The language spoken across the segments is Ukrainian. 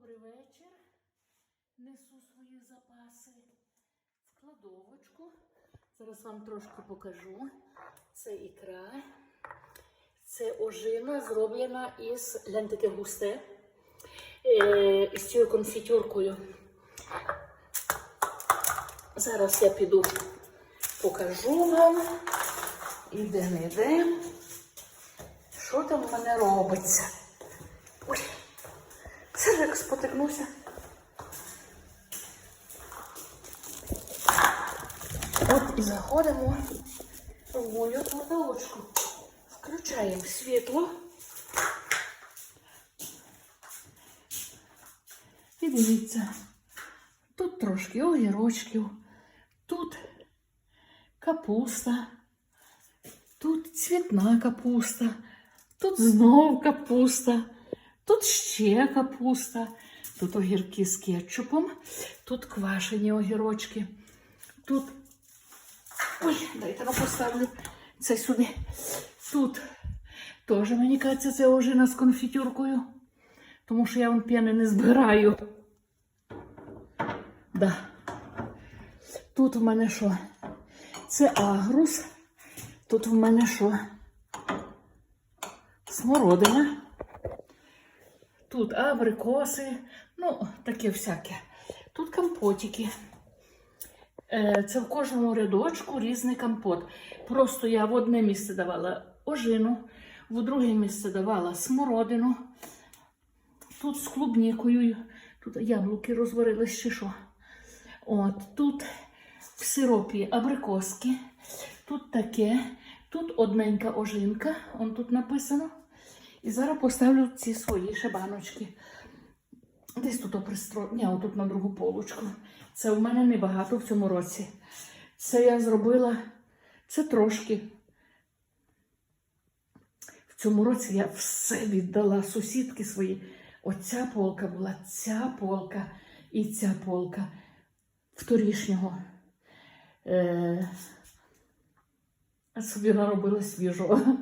Добрий вечір. Несу свої запаси в кладовочку. Зараз вам трошки покажу. Це ікра. Це ожина зроблена із глянь, таке густе, е, із цією конфітюркою. Зараз я піду покажу вам. Іде не йде. Що там в мене робиться? Ой, це ж як спотикнуся. От і заходимо в мою кладовочку. Включаємо світло. І дивіться, тут трошки огірочків, тут капуста, тут цвітна капуста, тут знов капуста, тут ще капуста, тут огірки з кетчупом, тут квашені огірочки, тут. Ой, дайте ну поставлю це сюди. Тут теж мені кажеться, це ожина з конфітюркою, тому що я вон п'яни не збираю. Да. Тут в мене що? Це агрус. Тут в мене що? Смородина. Тут абрикоси, ну, таке всяке. Тут компотики. Е, Це в кожному рядочку різний компот. Просто я в одне місце давала ожину, в друге місце давала смородину. Тут з клубнікою, тут яблуки розварились чи що. От, тут в сиропі абрикоски, тут таке, тут одненька ожинка, он тут написано. І зараз поставлю ці свої ще баночки. Десь тут пристро... Ні, отут на другу полочку. Це в мене небагато в цьому році. Це я зробила це трошки. В цьому році я все віддала сусідки свої. Оця полка була, ця полка і ця полка вторішнього. Е... Собі наробила свіжого.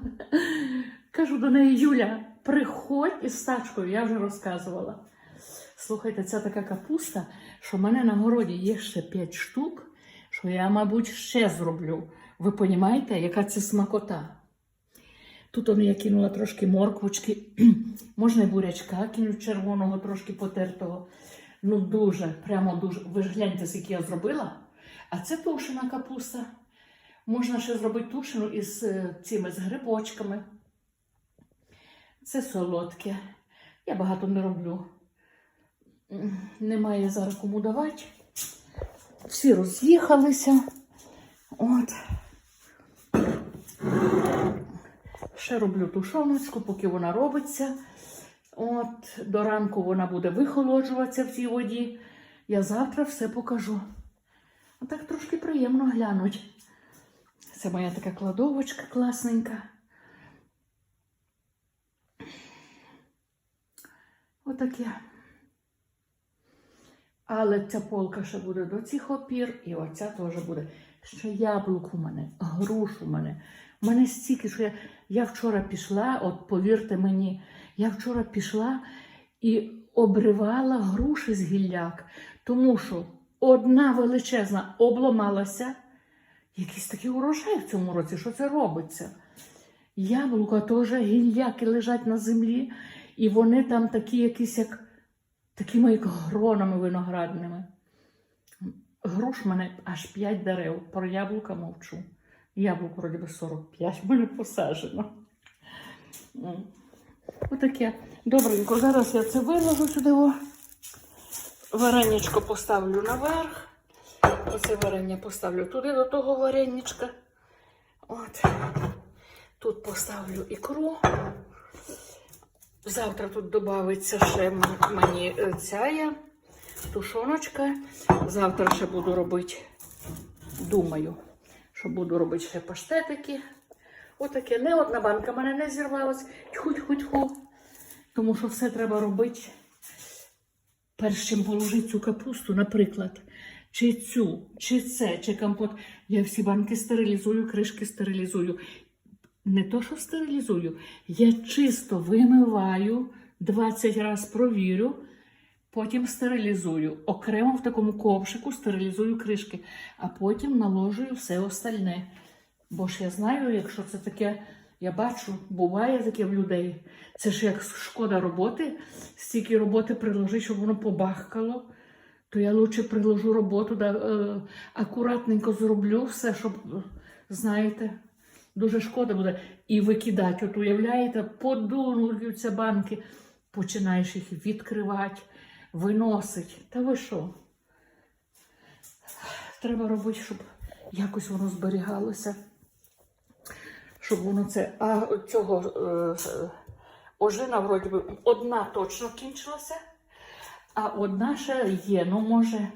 Кажу до неї, Юля, приходь із тачкою, я вже розказувала. Слухайте, це така капуста, що в мене на городі є ще 5 штук, що я, мабуть, ще зроблю. Ви розумієте, яка це смакота? Тут я кинула трошки морквочки, можна і бурячка кинути червоного, трошки потертого. Ну, дуже, прямо дуже. Ви ж гляньте, скільки я зробила. А це тушена капуста. Можна ще зробити тушену із е, цими з грибочками. Це солодке. Я багато не роблю. Немає зараз кому давати. Всі роз'їхалися. От. Ще роблю тушоночку, поки вона робиться. От, до ранку вона буде вихолоджуватися в цій воді. Я завтра все покажу. Отак трошки приємно глянуть. Це моя така кладовочка класненька. Отаке. Але ця полка ще буде до цих опір, і оця теж буде. Ще яблук у мене, груш у мене. У мене стільки, що я, я вчора пішла, от повірте мені, я вчора пішла і обривала груші з гілляк, тому що одна величезна обламалася. Якийсь такий урожай в цьому році, що це робиться? Яблука теж гілляки лежать на землі, і вони там такі якісь, як такими як гронами виноградними. Груш мене аж 5 дерев. Про яблука мовчу. Яблук, вроді би, 45 в мене посаджено. Отаке. Добренько, зараз я це виложу сюди. Вареничко поставлю наверх. Оце варення поставлю туди до того вареничка. От. Тут поставлю ікру. Завтра тут додається ще мені е, ця тушоночка. Завтра ще буду робити, думаю, що буду робити ще паштетики. Отаке. Не одна банка в мене не зірвалась. Тьху-тьху-тьху. Тому що все треба робити. Перш чим положити цю капусту, наприклад, чи цю, чи це, чи компот. Я всі банки стерилізую, кришки стерилізую. Не то, що стерилізую, я чисто вимиваю, 20 разів провірю, потім стерилізую. Окремо в такому ковшику стерилізую кришки, а потім наложую все остальне. Бо ж я знаю, якщо це таке, я бачу, буває таке в людей. Це ж як шкода роботи, стільки роботи приложи, щоб воно побахкало. То я лучше приложу роботу, да, е, акуратненько зроблю все, щоб, знаєте, дуже шкода буде. І викидати. От уявляєте, подунулюються банки, починаєш їх відкривати, виносити. Та ви що? Треба робити, щоб якось воно зберігалося. Щоб воно це. А цього е, ожина, вроді би, одна точно кінчилася. А одна ще є, ну може,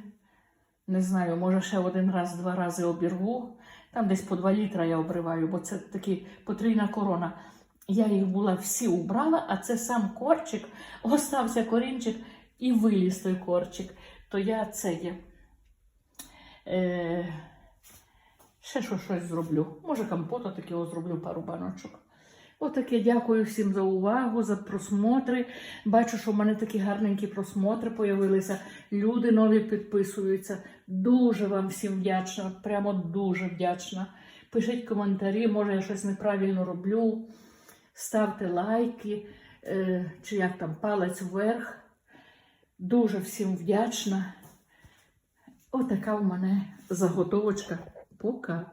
не знаю, може ще один раз, два рази обірву. Там десь по два літра я обриваю, бо це такі потрійна корона. Я їх була всі убрала, а це сам корчик, остався корінчик і виліз той корчик. То я це є. Е, ще що щось зроблю. Може, компота такого зроблю пару баночок. Отаке дякую всім за увагу, за просмотри. Бачу, що в мене такі гарненькі просмотри появилися. Люди нові підписуються. Дуже вам всім вдячна, прямо дуже вдячна. Пишіть коментарі, може я щось неправильно роблю. Ставте лайки, е, чи як там палець вверх. Дуже всім вдячна. Отака в мене заготовочка. Пока.